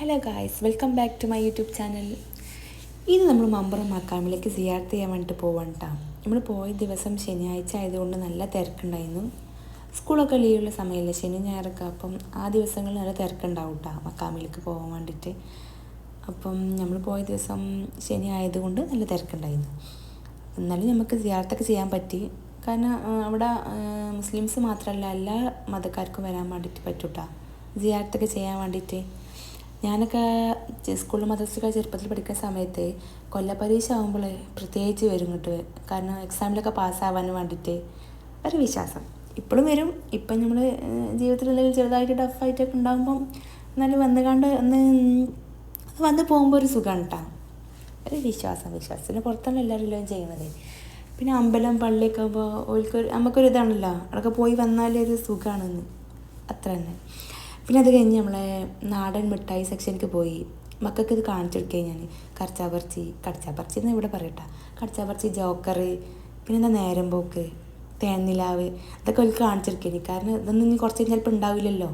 Hello guys welcome back to my YouTube channel ഇന്ന് നമ്മൾ മമ്പറം മക്കാമിലേക്ക് സിയാർത്ത് ചെയ്യാൻ വേണ്ടിയിട്ട് പോവാണ് നമ്മൾ പോയ ദിവസം ശനിയാഴ്ച ആയതുകൊണ്ട് നല്ല തിരക്കുണ്ടായിരുന്നു. സ്കൂളൊക്കെ ലീവുള്ള സമയമല്ലേ ശനി ഞായറൊക്കെ അപ്പം ആ ദിവസങ്ങളിൽ നല്ല തിരക്കുണ്ടാവും കേട്ടോ മക്കാമിലേക്ക് പോകാൻ വേണ്ടിയിട്ട് അപ്പം നമ്മൾ പോയ ദിവസം ശനി ആയതുകൊണ്ട് നല്ല തിരക്കുണ്ടായിരുന്നു. എന്നാലും നമുക്ക് സിയാർത്തൊക്കെ ചെയ്യാൻ പറ്റി. കാരണം അവിടെ മുസ്ലിംസ് മാത്രമല്ല എല്ലാ മതക്കാർക്കും വരാൻ വേണ്ടിയിട്ട് പറ്റൂട്ടാ. സിയാർത്തൊക്കെ ചെയ്യാൻ വേണ്ടിയിട്ട് ഞാനൊക്കെ സ്കൂളിൽ മദ്രസൊക്കെ ചെറുപ്പത്തിൽ പഠിക്കുന്ന സമയത്ത് കൊല്ലപ്പരീക്ഷ ആകുമ്പോൾ പ്രത്യേകിച്ച് വരും ഇങ്ങോട്ട്. കാരണം എക്സാമിലൊക്കെ പാസ്സാവാൻ വേണ്ടിയിട്ട് ഒരു വിശ്വാസം. ഇപ്പോഴും വരും. ഇപ്പം നമ്മൾ ജീവിതത്തിൽ ചെറുതായിട്ട് ടഫായിട്ടൊക്കെ ഉണ്ടാകുമ്പം എന്നാലും വന്നു കണ്ട് ഒന്ന് വന്ന് പോകുമ്പോൾ ഒരു സുഖമാണ് കേട്ടോ ഒരു വിശ്വാസം. വിശ്വാസത്തിന് പുറത്താണ് എല്ലാവരും ചെയ്യുന്നത്. പിന്നെ അമ്പലം പള്ളിയൊക്കെ ആകുമ്പോൾ ഓൽക്കൊരു നമുക്കൊരു ഇതാണല്ലോ അവിടെയൊക്കെ പോയി വന്നാലേ ഒരു സുഖമാണെന്ന് അത്ര തന്നെ പിന്നെ അത് കഴിഞ്ഞ് നമ്മളെ നാടൻ മിഠായി സെക്ഷനിലേക്ക് പോയി. മക്കൾക്ക് ഇത് കാണിച്ചു കൊടുക്കുക ഞാൻ കടച്ചാപ്പറച്ചി കടച്ചാപ്പറച്ചി എന്ന് ഇവിടെ പറയട്ടെ. കടച്ചാപ്പറച്ചി ജോക്കറ് പിന്നെ എന്താ നേരം പോക്ക് തേനിലാവ് ഇതൊക്കെ അവർക്ക് കാണിച്ചു കൊടുക്കേനി കാരണം ഇതൊന്നും ഇനി കുറച്ച് ചിലപ്പോൾ ഉണ്ടാവില്ലല്ലോ.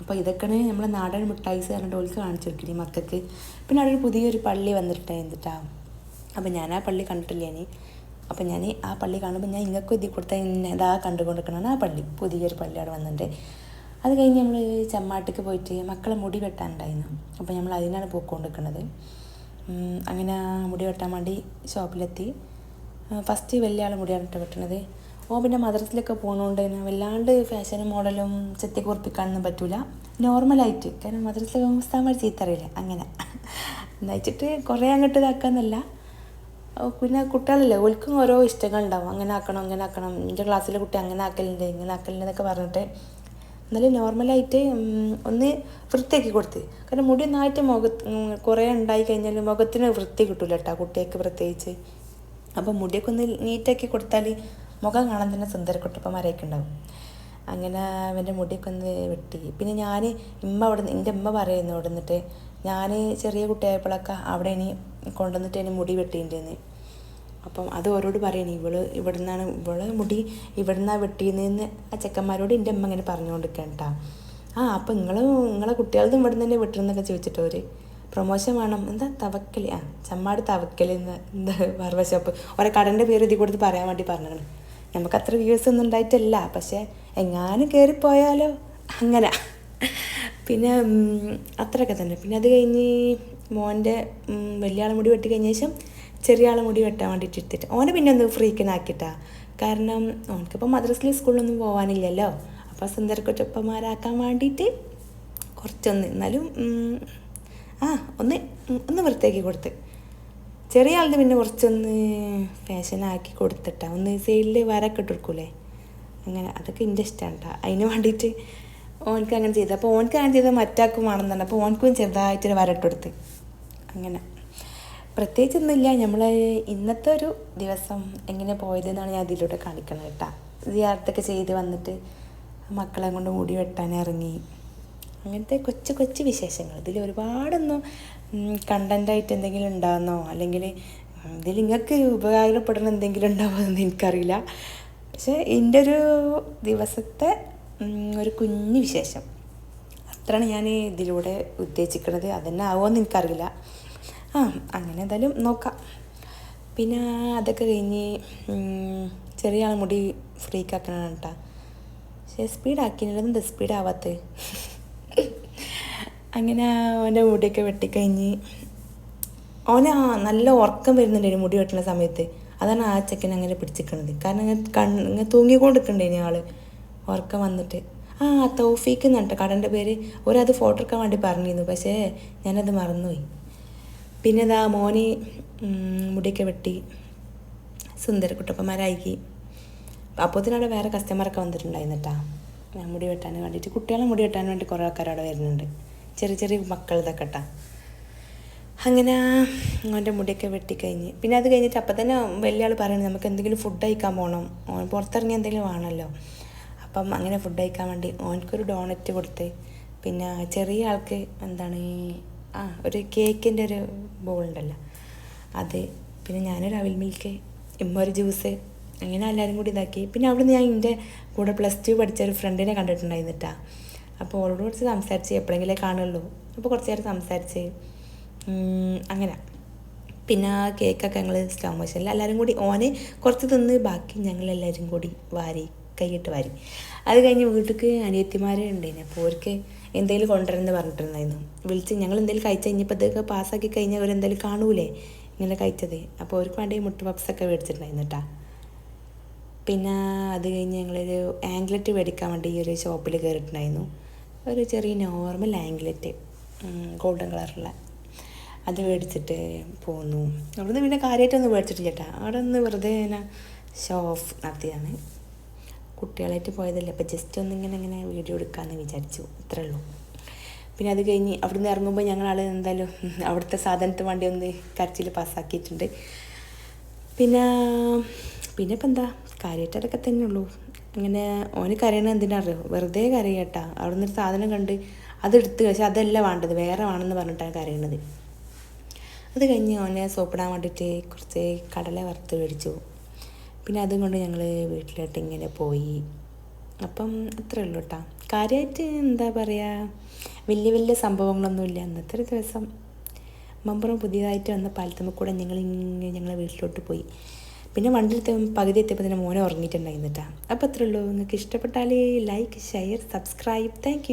അപ്പോൾ ഇതൊക്കെയാണ് നമ്മളെ നാടൻ മിഠായിസ് പറഞ്ഞിട്ട് ഓൾക്ക് കാണിച്ചു കൊടുക്കണി മക്കൾക്ക്. പിന്നെ അവിടെ ഒരു പുതിയൊരു പള്ളി വന്നിട്ടുണ്ടായിരുന്നിട്ടാ അപ്പം ഞാൻ ആ പള്ളി കണ്ടിട്ടില്ല ഇനി അപ്പം ഞാൻ ആ പള്ളി കാണുമ്പോൾ ഞാൻ ഇങ്ങൾക്കും എഴുതി കൊടുത്താൽ ഇന്ന ഇതാ കണ്ടുകൊണ്ടിരിക്കണതാണ് ആ പള്ളി. പുതിയൊരു പള്ളി അവിടെ വന്നിട്ടുണ്ട്. അത് കഴിഞ്ഞ് നമ്മൾ ചമ്മാട്ടിക്ക് പോയിട്ട് മക്കളെ മുടി വെട്ടാനുണ്ടായിരുന്നു. അപ്പോൾ നമ്മൾ അതിനാണ് പോയിക്കൊണ്ടിരിക്കുന്നത്. അങ്ങനെ മുടി വെട്ടാൻ വേണ്ടി ഷോപ്പിലെത്തി. ഫസ്റ്റ് വലിയ ആൾ മുടിയാണ് വെട്ടണത്. ഓ പിന്നെ മദ്രസിലൊക്കെ പോകുന്നതുകൊണ്ട് തന്നെ വല്ലാണ്ട് ഫാഷനും മോഡലും ചെത്തി കുറിപ്പിക്കാനൊന്നും പറ്റില്ല നോർമലായിട്ട് കാരണം മദ്രസിലൊക്കെ ഉസ്താമാർ ചീത്തറിയില്ല. അങ്ങനെ. എന്നുവെച്ചിട്ട് കുറേ അങ്ങോട്ട് ഇതാക്കാന്നല്ല. പിന്നെ കുട്ടികളല്ലേ? ഓൽക്കും ഓരോ ഇഷ്ടങ്ങളുണ്ടാവും. അങ്ങനെ ആക്കണം അങ്ങനെ ആക്കണം. എന്റെ ക്ലാസ്സിലെ കുട്ടി അങ്ങനെ ആക്കലുണ്ട് ഇങ്ങനെ ആക്കലുണ്ട് എന്നൊക്കെ പറഞ്ഞിട്ട് എന്നാലും നോർമലായിട്ട് ഒന്ന് വൃത്തിയാക്കി കൊടുത്ത്. കാരണം മുടി ഒന്നായിട്ട് മുഖത്ത് കുറേ ഉണ്ടായി കഴിഞ്ഞാൽ മുഖത്തിന് വൃത്തി കിട്ടില്ല കേട്ടോ കുട്ടിയൊക്കെ പ്രത്യേകിച്ച്. അപ്പോൾ മുടിയൊക്കെ ഒന്ന് നീറ്റാക്കി കൊടുത്താൽ മുഖം കാണാൻ തന്നെ സുന്ദരക്കുട്ടപ്പന്മാരൊക്കെ ഉണ്ടാവും. അങ്ങനെ അവന്റെ മുടിയൊക്കെ ഒന്ന് വെട്ടി. പിന്നെ ഞാൻ ഇമ്മ അവിടെ എന്റെ അമ്മ പറയുന്നു അവിടെ നിന്നിട്ട് ഞാൻ ചെറിയ കുട്ടിയായപ്പോഴൊക്കെ അവിടെ ഇനി കൊണ്ടുവന്നിട്ട് ഇനി മുടി വെട്ടിയിട്ടുണ്ടെന്ന് അപ്പം അത് ഓരോട് പറയണേ ഇവൾ ഇവിടെ നിന്നാണ് ഇവൾ മുടി ഇവിടെ നിന്നാണ് വെട്ടിയെന്ന് ആ ചെക്കന്മാരോട് എന്റെ അമ്മ ഇങ്ങനെ പറഞ്ഞുകൊണ്ടിരിക്കട്ടാ കേട്ടാ ആ അപ്പം നിങ്ങൾ നിങ്ങളെ കുട്ടികളതും ഇവിടെ നിന്ന് തന്നെ വെട്ടണമെന്നൊക്കെ ചോദിച്ചിട്ട് പ്രൊമോഷൻ വേണം. എന്താ തവക്കൽ ആ ചമ്മാട് തവക്കൽ എന്ന് എന്താ ബർബർ ഷോപ്പ് ഓരോ കടന്റെ പേര് ഇതിൽ കൊടുത്ത് പറയാൻ വേണ്ടി പറഞ്ഞാണ് നമുക്ക് അത്ര വ്യൂസ് ഒന്നും ഉണ്ടായിട്ടല്ല. പക്ഷേ എങ്ങാനും കയറിപ്പോയാലോ അങ്ങനെ. പിന്നെ അത്രയൊക്കെ തന്നെ. പിന്നെ അത് കഴിഞ്ഞ് മോന്റെ വലിയ ആളെ മുടി വെട്ടി കഴിഞ്ഞ ശേഷം ചെറിയ ആളെ മുടി വെട്ടാൻ വേണ്ടിയിട്ട് എടുത്തിട്ട്. ഓനെ പിന്നെ ഒന്ന് ഫ്രീക്കനാക്കിട്ടാ കാരണം ഓനക്കിപ്പോൾ മദ്രസിലെ സ്കൂളിലൊന്നും പോകാനില്ലല്ലോ അപ്പോൾ സുന്ദരക്കൊറ്റപ്പന്മാരാക്കാൻ വേണ്ടിയിട്ട് കുറച്ചൊന്ന് എന്നാലും ആ ഒന്ന് ഒന്ന് വൃത്തിയാക്കി കൊടുത്ത്. ചെറിയ ആളുടെ പിന്നെ കുറച്ചൊന്ന് ഫാഷനാക്കി കൊടുത്തിട്ടാ. ഒന്ന് സൈഡിൽ വരൊക്കെ ഇട്ട് കൊടുക്കൂലേ? അങ്ങനെ അതൊക്കെ എന്റെ ഇഷ്ടമാണ് അതിന് വേണ്ടിയിട്ട് ഓനക്ക് അങ്ങനെ ചെയ്ത്. അപ്പോൾ ഓനക്ക് അങ്ങനെ ചെയ്ത മറ്റാക്കും ആണെന്നുണ്ട് അപ്പോൾ ഓനക്കും ചെറുതായിട്ടൊരു വരട്ടെടുത്ത് അങ്ങനെ. പ്രത്യേകിച്ചൊന്നുമില്ല. നമ്മൾ ഇന്നത്തെ ഒരു ദിവസം എങ്ങനെ പോയതെന്നാണ് ഞാൻ അതിലൂടെ കാണിക്കുന്നത് കേട്ടോ. സിയാർത്തൊക്കെ ചെയ്ത് വന്നിട്ട് മക്കളെ കൊണ്ട് മുടി വെട്ടാൻ ഇറങ്ങി. അങ്ങനത്തെ കൊച്ചു കൊച്ചു വിശേഷങ്ങൾ. ഇതിൽ ഒരുപാടൊന്നും കണ്ടന്റായിട്ട് എന്തെങ്കിലും ഉണ്ടാകുന്നോ അല്ലെങ്കിൽ ഇതിൽ നിങ്ങൾക്ക് ഉപകാരപ്പെടണം എന്തെങ്കിലും ഉണ്ടാവുമെന്ന് എനിക്കറിയില്ല. പക്ഷേ എന്റെ ഒരു ദിവസത്തെ ഒരു കുഞ്ഞു വിശേഷം. അത്രയാണ് ഞാൻ ഇതിലൂടെ ഉദ്ദേശിക്കുന്നത് അതന്നെ ആവുമെന്ന് എനിക്കറിയില്ല. ആ അങ്ങനെ എന്തായാലും നോക്കാം. പിന്നെ അതൊക്കെ കഴിഞ്ഞ് ചെറിയ ആൾ മുടി ഫ്രീക്കാക്കണം കേട്ടോ പക്ഷേ സ്പീഡാക്കിയില്ലെന്ന് എന്താ സ്പീഡാവാത്ത അങ്ങനെ അവന്റെ മുടിയൊക്കെ വെട്ടിക്കഴിഞ്ഞ് അവന് നല്ല ഉറക്കം വരുന്നുണ്ടായിരുന്നു മുടി വെട്ടുന്ന സമയത്ത്. അതാണ് ആ ചെക്കൻ അങ്ങനെ പിടിച്ചിരിക്കണത് കാരണം ഇങ്ങനെ കണ്ണ് ഇങ്ങനെ തൂങ്ങിക്കൊണ്ടിരിക്കണ്ടേനി ആൾ ഉറക്കം വന്നിട്ട്. ആ തൗഫീക്ക് എന്നിട്ട് കടന്റെ പേര്. ഒരത് ഫോട്ടോ എടുക്കാൻ വേണ്ടി പറഞ്ഞിരുന്നു. പക്ഷേ ഞാനത് മറന്നുപോയി. പിന്നെ ഇതാ മോന് മുടിയൊക്കെ വെട്ടി. സുന്ദര കുട്ടപ്പന്മാരായിക്കി അപ്പോഴത്തിനവിടെ വേറെ കസ്റ്റമറൊക്കെ വന്നിട്ടുണ്ടായിരുന്നു ഞാൻ മുടി വെട്ടാൻ വേണ്ടിയിട്ട് കുട്ടികളെ മുടി വെട്ടാൻ വേണ്ടി കുറേ ആൾക്കാർ അവിടെ വരുന്നുണ്ട്. ചെറിയ ചെറിയ മക്കൾ ഇതൊക്കെ കേട്ടാ അങ്ങനെ അവന്റെ മുടിയൊക്കെ വെട്ടിക്കഴിഞ്ഞ്. പിന്നെ അത് കഴിഞ്ഞിട്ട് അപ്പം തന്നെ വലിയ ആൾ പറയുന്നത് നമുക്ക് എന്തെങ്കിലും ഫുഡ് കഴിക്കാൻ പോകണം ഓൻ പുറത്തിറങ്ങി എന്തെങ്കിലും വേണമല്ലോ. അപ്പം അങ്ങനെ ഫുഡ് കഴിക്കാൻ വേണ്ടി ഓനക്കൊരു ഡോണറ്റ് കൊടുത്ത്. പിന്നെ ചെറിയ ആൾക്ക് എന്താണ് ആ ഒരു കേക്കിന്റെ ഒരു ബോൾ ഉണ്ടല്ലോ. അത് പിന്നെ ഞാനൊരു അവിൽ മിൽക്ക് ഇമ്മ ഒരു ജ്യൂസ് അങ്ങനെ എല്ലാവരും കൂടി ഇതാക്കി. പിന്നെ അവിടുന്ന് ഞാൻ എന്റെ കൂടെ പ്ലസ് ടു പഠിച്ച ഒരു ഫ്രണ്ടിനെ കണ്ടിട്ടുണ്ടായിരുന്നിട്ടാ അപ്പോൾ ഓളോട് കുറച്ച് സംസാരിച്ച് എപ്പോഴെങ്കിലേ കാണുള്ളൂ. അപ്പോൾ കുറച്ച് നേരം സംസാരിച്ച് അങ്ങനെ. പിന്നെ ആ കേക്കൊക്കെ ഞങ്ങൾ സ്ലോ മോഷനിൽ എല്ലാവരും കൂടി ഓനെ കുറച്ച് തിന്ന് ബാക്കി ഞങ്ങൾ എല്ലാവരും കൂടി വാരി കൈയിട്ട് വാരി. അത് കഴിഞ്ഞ് വീട്ടിലേക്ക് അനിയത്തിമാരെ ഉണ്ടായിരുന്നു അപ്പോൾ അവർക്ക് എന്തെങ്കിലും കൊണ്ടുവരുമെന്ന് പറഞ്ഞിട്ടുണ്ടായിരുന്നു. വിളിച്ച് ഞങ്ങൾ എന്തെങ്കിലും കഴിച്ച് കഴിഞ്ഞപ്പോൾ ഇതൊക്കെ പാസ്സാക്കി കഴിഞ്ഞാൽ അവരെന്തെങ്കിലും കാണൂലേ? ഇങ്ങനെ കഴിച്ചത്. അപ്പോൾ അവർക്ക് വേണ്ടി മുട്ട പപ്സൊക്കെ മേടിച്ചിട്ടുണ്ടായിരുന്നു കേട്ടോ. പിന്നെ അത് കഴിഞ്ഞ് ഞങ്ങളൊരു ആംഗ്ലറ്റ് മേടിക്കാൻ വേണ്ടി ഈ ഒരു ഷോപ്പിൽ കയറിയിട്ടുണ്ടായിരുന്നു. ഒരു ചെറിയ നോർമൽ ആംഗ്ലറ്റ് ഗോൾഡൻ കളറുള്ള അത് മേടിച്ചിട്ട് പോന്നു. അവിടുന്ന് പിന്നെ കാര്യമായിട്ടൊന്നും മേടിച്ചിട്ടില്ല ചേട്ടാ അവിടെ ഒന്ന് വെറുതെ ഇങ്ങനെ ഷോ ഓഫ് നടത്തിയതാണ്. കുട്ടികളായിട്ട് പോയതല്ലേ. അപ്പോൾ ജസ്റ്റ് ഒന്നിങ്ങനെ ഇങ്ങനെ വീഡിയോ എടുക്കാമെന്ന് വിചാരിച്ചു. ഇത്രേ ഉള്ളൂ. പിന്നെ അത് കഴിഞ്ഞ് അവിടുന്ന് ഇറങ്ങുമ്പോൾ ഞങ്ങൾ എന്തായാലും അവിടുത്തെ സാധനത്തെ വണ്ടി ഒന്ന് കരച്ചിൽ പാസ്സാക്കിയിട്ടുണ്ട്. പിന്നെ പിന്നെ ഇപ്പം എന്താ? കാര്യമായിട്ട് അതൊക്കെ തന്നെ ഉള്ളൂ. അങ്ങനെ ഓന് കരയണ എന്തിനാ അറിയോ? വെറുതെ കരയട്ടാ അവിടെ നിന്നൊരു സാധനം കണ്ട് അതെടുത്ത് പക്ഷെ അതല്ല വേണ്ടത്. വേറെ വേണമെന്ന് പറഞ്ഞിട്ടാണ് കരയണത്. അത് കഴിഞ്ഞ് ഓനെ സോപ്പിടാൻ വേണ്ടിയിട്ട് കുറച്ച് കടല വറുത്ത് മേടിച്ചു. പിന്നെ അതും കൊണ്ട് ഞങ്ങൾ വീട്ടിലോട്ട് ഇങ്ങനെ പോയി. അപ്പം അത്രേ ഉള്ളൂ കേട്ടോ കാര്യമായിട്ട് എന്താ പറയുക വലിയ വലിയ സംഭവങ്ങളൊന്നുമില്ല അന്നത്തെ ഒരു ദിവസം മമ്പുറം പുതിയതായിട്ട് വന്ന പാലത്തമ്മ കൂടെ ഞങ്ങൾ ഇങ്ങനെ ഞങ്ങളെ വീട്ടിലോട്ട് പോയി. പിന്നെ വണ്ടിയിലത്തെ പകുതി എത്തിയപ്പോൾ തന്നെ മോനെ ഉറങ്ങിയിട്ടുണ്ടായിരുന്നു കേട്ടോ അപ്പോൾ അത്രേ ഉള്ളൂ. നിങ്ങൾക്ക് ഇഷ്ടപ്പെട്ടാൽ ലൈക്ക് ഷെയർ സബ്സ്ക്രൈബ് താങ്ക്